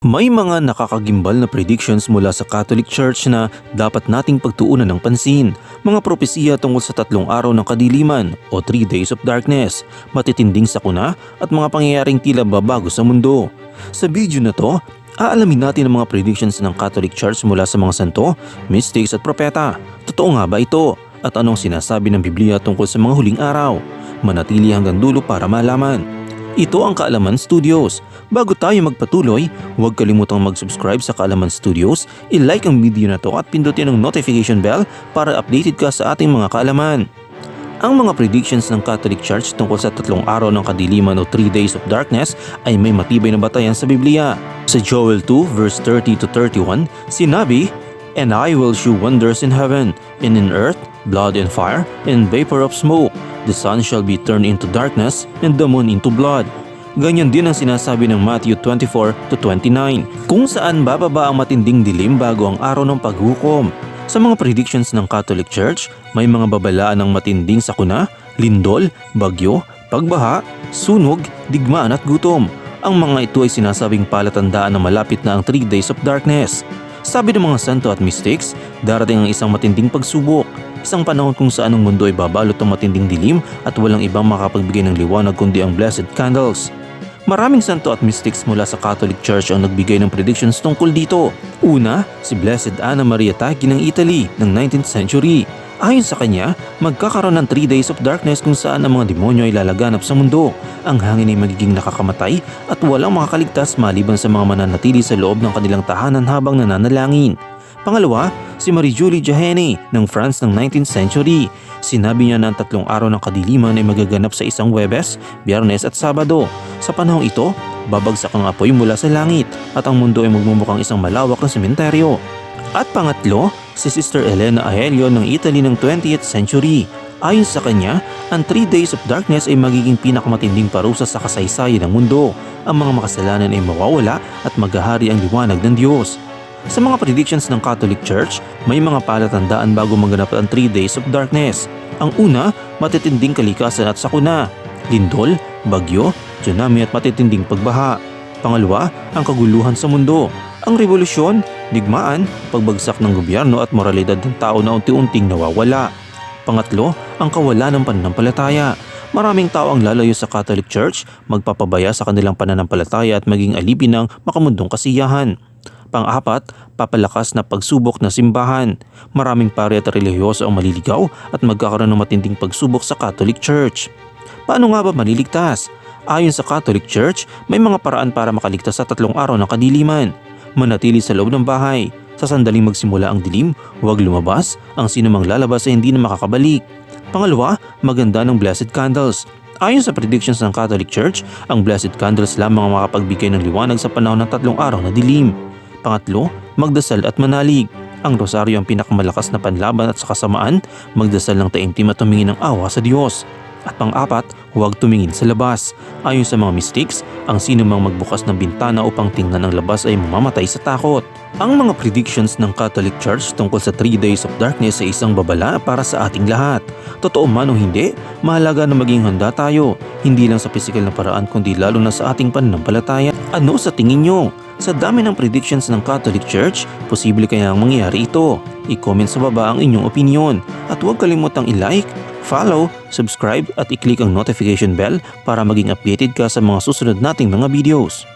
May mga nakakagimbal na predictions mula sa Catholic Church na dapat nating pagtuunan ng pansin. Mga propesiya tungkol sa tatlong araw ng kadiliman o three days of darkness, matitinding sakuna at mga pangyayaring tila babago sa mundo. Sa video na to, aalamin natin ang mga predictions ng Catholic Church mula sa mga santo, mystics at propeta. Totoo nga ba ito? At anong sinasabi ng Biblia tungkol sa mga huling araw? Manatili hanggang dulo para malaman. Ito ang Kaalaman Studios. Bago tayo magpatuloy, huwag kalimutang mag-subscribe sa Kaalaman Studios, i-like ang video na to at pindutin ang notification bell para updated ka sa ating mga kaalaman. Ang mga predictions ng Catholic Church tungkol sa tatlong araw ng kadiliman o 3 days of darkness ay may matibay na batayan sa Biblia. Sa Joel 2 verse 30 to 31, sinabi, And I will shew wonders in heaven, and in earth, blood and fire, and vapor of smoke. The sun shall be turned into darkness, and the moon into blood. Ganyan din ang sinasabi ng Matthew 24 to 29, kung saan bababa ang matinding dilim bago ang araw ng paghukom. Sa mga predictions ng Catholic Church, may mga babalaan ng matinding sakuna, lindol, bagyo, pagbaha, sunog, digmaan at gutom. Ang mga ito ay sinasabing palatandaan na malapit na ang 3 days of darkness. Sabi ng mga santo at mystics, darating ang isang matinding pagsubok. Isang panahon kung saan ang mundo ay babalot ng matinding dilim at walang ibang makapagbigay ng liwanag kundi ang blessed candles. Maraming santo at mystics mula sa Catholic Church ang nagbigay ng predictions tungkol dito. Una, si Blessed Anna Maria Taggi ng Italy ng 19th century. Ayon sa kanya, magkakaroon ng 3 days of darkness kung saan ang mga demonyo ay lalaganap sa mundo. Ang hangin ay magiging nakakamatay at walang makakaligtas maliban sa mga mananatili sa loob ng kanilang tahanan habang nananalangin. Pangalawa, si Marie-Julie Jahene ng France ng 19th century. Sinabi niya na ang tatlong araw ng kadiliman ay magaganap sa isang Webes, Biyernes at Sabado. Sa panahong ito, babagsak ang apoy mula sa langit at ang mundo ay magmumukhang isang malawak na sementeryo. At pangatlo, si Sister Elena Aelio ng Italy ng 20th century. Ayon sa kanya, ang 3 days of darkness ay magiging pinakamatinding parusa sa kasaysayan ng mundo. Ang mga makasalanan ay mawawala at maghahari ang liwanag ng Diyos. Sa mga predictions ng Catholic Church, may mga palatandaan bago maganap ang 3 days of darkness. Ang una, matitinding kalikasan at sakuna, lindol, bagyo, tsunami at matitinding pagbaha. Pangalawa, ang kaguluhan sa mundo, ang revolusyon, digmaan, pagbagsak ng gobyerno at moralidad ng tao na unti-unting nawawala. Pangatlo, ang kawalan ng pananampalataya. Maraming tao ang lalayo sa Catholic Church, magpapabaya sa kanilang pananampalataya at maging alipin ng makamundong kasiyahan. Pang-apat, papalakas na pagsubok na simbahan. Maraming pari at relihiyoso ang maliligaw at magkakaroon ng matinding pagsubok sa Catholic Church. Paano nga ba maliligtas? Ayon sa Catholic Church, may mga paraan para makaligtas sa tatlong araw ng kadiliman. Manatili sa loob ng bahay. Sa sandaling magsimula ang dilim, huwag lumabas. Ang sinumang lalabas ay hindi na makakabalik. Pangalawa, maganda ng blessed candles. Ayon sa predictions ng Catholic Church, ang blessed candles lamang ang makapagbigay ng liwanag sa panahon ng tatlong araw na dilim. Pangatlo, magdasal at manalig. Ang rosaryo ang pinakamalakas na panlaban at sa kasamaan, magdasal ng taimtim at humingi ng awa sa Diyos. At pang-apat, huwag tumingin sa labas. Ayon sa mga mystics, ang sino mang magbukas ng bintana upang tingnan ang labas ay mamamatay sa takot. Ang mga predictions ng Catholic Church tungkol sa 3 days of darkness ay isang babala para sa ating lahat. Totoo man o hindi, mahalaga na maging handa tayo, hindi lang sa pisikal na paraan kundi lalo na sa ating pananampalataya. Ano sa tingin nyo? Sa dami ng predictions ng Catholic Church, posible kaya ang mangyari ito. I-comment sa baba ang inyong opinion at huwag kalimutang i-like, follow, subscribe at i-click ang notification bell para maging updated ka sa mga susunod nating mga videos.